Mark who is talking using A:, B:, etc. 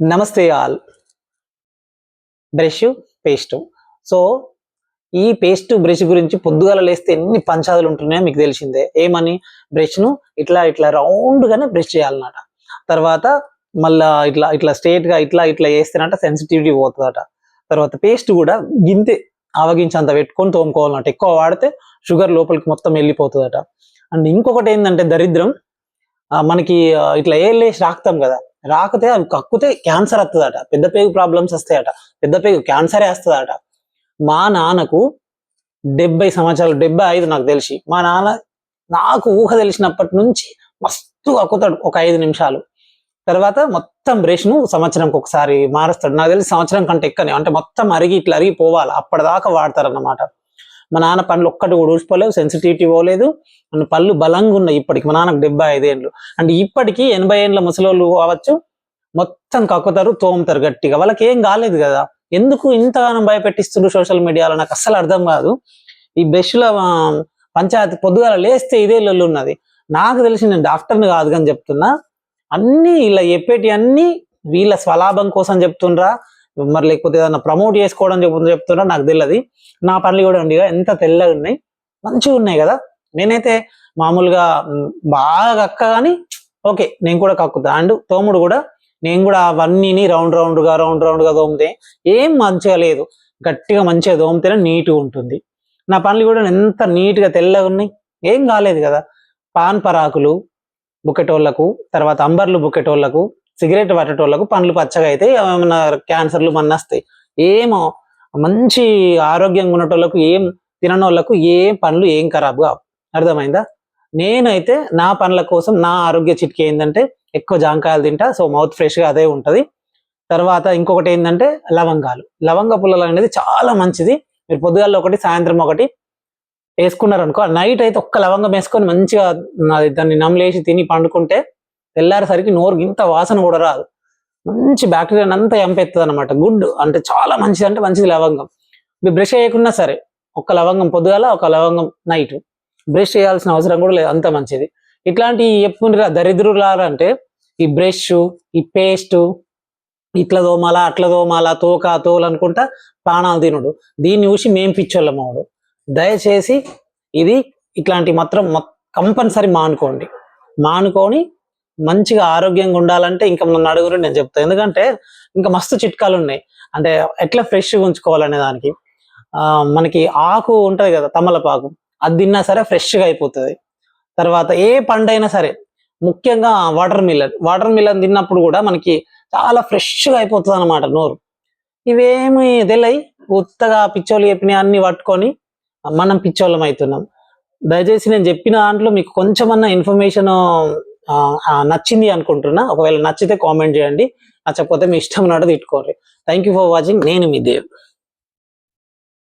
A: నమస్తే all. Brush paste. So ఈ paste brush గురించి పొద్దుగాల లేస్తే ఎన్ని పంచాదులు ఉంటున్నాయో మీకు తెలిసిందే. ఏమని? బ్రష్ను ఇట్లా ఇట్లా రౌండ్ గానే బ్రష్ చేయాలన్నమాట. తర్వాత మళ్ళా ఇట్లా ఇట్లా స్ట్రేట్గా ఇట్లా ఇట్లా చేస్తేనట సెన్సిటివిటీ పోతుందట. తర్వాత పేస్ట్ కూడా గింతే ఆవగించంత పెట్టుకొని తోముకోవాలన్నమాట. ఎక్కువ వాడితే షుగర్ లోపలికి మొత్తం వెళ్ళిపోతుందట. అండ్ ఇంకొకటి ఏంటంటే దరిద్రం మనకి ఇట్లా ఏ లేసి రాకుతాం కదా. రాకితే అవి కక్కుతే క్యాన్సర్ వస్తుందట. పెద్ద పేగు ప్రాబ్లమ్స్ వస్తాయట. పెద్ద పేగు క్యాన్సరే వస్తుందట. మా నాన్నకు డెబ్బై సంవత్సరాలు డెబ్బై ఐదు నాకు తెలిసి. మా నాన్న నాకు ఊహ తెలిసినప్పటి నుంచి మస్తు అక్కుతాడు ఒక ఐదు నిమిషాలు. తర్వాత మొత్తం బ్రష్ను సంవత్సరంకి ఒకసారి మారుస్తాడు. నాకు తెలిసి సంవత్సరం కంటే ఎక్కనే అంటే మొత్తం అరిగి ఇట్లా అరిగి పోవాలి. అప్పటిదాకా వాడతారన్నమాట. మా నాన్న పనులు ఒక్కటి కూడా ఊసిపోలేవు సెన్సిటివిటీ పోలేదు. అండ్ పళ్ళు బలంగా ఉన్నాయి ఇప్పటికి. మా నాన్నకు డెబ్బై ఐదేళ్ళు అంటే ఇప్పటికీ ఎనభై ఏళ్ళ ముసలోళ్ళు కావచ్చు మొత్తం కక్కుతారు తోముతారు గట్టిగా. వాళ్ళకి ఏం కాలేదు కదా. ఎందుకు ఇంతగానం భయపెట్టిస్తుండ్రు సోషల్ మీడియాలో నాకు అస్సలు అర్థం కాదు. ఈ బ్రష్ల పంచాయతీ పొద్దుగాల లేస్తే ఇదే లొల్లు ఉన్నది. నాకు తెలిసి నేను డాక్టర్ని కాదు కానీ చెప్తున్నా అన్ని ఇలా చెప్పేటి అన్ని వీళ్ళ స్వలాభం కోసం చెప్తుండ్రా. మరి లేకపోతే ఏదైనా ప్రమోట్ చేసుకోవడం చెప్తున్నా చెప్తున్నా నాకు తెలియదు నా పనులు కూడా ఉండేగా ఎంత తెల్లగా ఉన్నాయి మంచిగా ఉన్నాయి కదా. నేనైతే మామూలుగా బాగా కక్క కానీ ఓకే నేను కూడా కక్కుతా. అండ్ తోముడు కూడా నేను కూడా అవన్నీని రౌండ్ రౌండ్గా రౌండ్ రౌండ్గా తోమితే ఏం మంచిగా లేదు. గట్టిగా మంచిగా తోమితేనే నీట్గా ఉంటుంది. నా పనులు కూడా ఎంత నీట్గా తెల్లగా ఉన్నాయి ఏం కాలేదు కదా. పాన్ పరాకులు బుకెటోళ్ళకు తర్వాత అంబర్లు బుకెటోళ్ళకు సిగరెట్ పట్టేటోళ్ళకు పండ్లు పచ్చగా అయితే ఏమైనా క్యాన్సర్లు మన్నస్తాయి ఏమో మంచి ఆరోగ్యంగా ఉన్నటోళ్ళకు ఏం తిననోళ్ళకు ఏ పండ్లు ఏం ఖరాబ్ కావు. అర్థమైందా? నేనైతే నా పనుల కోసం నా ఆరోగ్య చిట్కి ఏంటంటే ఎక్కువ జాంకాయలు తింటా సో మౌత్ ఫ్రెష్గా అదే ఉంటది. తర్వాత ఇంకొకటి ఏంటంటే లవంగాలు. లవంగ పుల్లలు అనేది చాలా మంచిది. మీరు పొద్దుగాల ఒకటి సాయంత్రం ఒకటి వేసుకున్నారు అనుకో నైట్ అయితే ఒక్క లవంగం వేసుకొని మంచిగా దాన్ని నమ్లేసి తిని పండుకుంటే తెల్లారేసరికి నోరు ఇంత వాసన కూడా రాదు. మంచి బ్యాక్టీరియా అంతా ఎంపెత్తుంది అనమాట గుడ్ అంటే చాలా మంచిది అంటే మంచిది లవంగం. మీరు బ్రష్ చేయకున్నా సరే ఒక లవంగం పొద్దుగాల ఒక లవంగం నైట్ బ్రష్ చేయాల్సిన అవసరం కూడా లేదు అంత మంచిది. ఇట్లాంటి ఎప్పుడు దరిద్రులారంటే ఈ బ్రష్ ఈ పేస్ట్ ఇట్లా దోమాల అట్లా దోమాల తోక తోలు అనుకుంటా ప్రాణాలు తినుడు. దీన్ని చూసి మేం పిచ్చోళ్ళమవుడు దయచేసి ఇది ఇట్లాంటి మాత్రం కంపల్సరీ మానుకోండి. మానుకొని మంచిగా ఆరోగ్యంగా ఉండాలంటే ఇంకా మన అడుగురు నేను చెప్తాను ఎందుకంటే ఇంకా మస్తు చిట్కాలు ఉన్నాయి. అంటే ఎట్లా ఫ్రెష్గా ఉంచుకోవాలనే దానికి. మనకి ఆకు ఉంటుంది కదా తమలపాకు. అది తిన్నా సరే ఫ్రెష్గా అయిపోతుంది. తర్వాత ఏ పండైనా సరే ముఖ్యంగా వాటర్ మిల్లన్. వాటర్ మిల్లన్ తిన్నప్పుడు కూడా మనకి చాలా ఫ్రెష్గా అయిపోతుంది అనమాట నోరు. ఇవేమి తెలియ. ఉత్తగా పిచ్చోళ్ళు చెప్పిన అన్ని పట్టుకొని మనం పిచ్చోళ్ళం అవుతున్నాం. దయచేసి నేను చెప్పిన దాంట్లో మీకు కొంచెమన్నా ఇన్ఫర్మేషన్ నచ్చింది అనుకుంటున్నా. ఒకవేళ నచ్చితే కామెంట్ చేయండి. నచ్చకపోతే మీ ఇష్టం ఉన్నట్టు తిట్టుకోండి. థ్యాంక్ యూ ఫర్ వాచింగ్ నేను మీ దేవ్.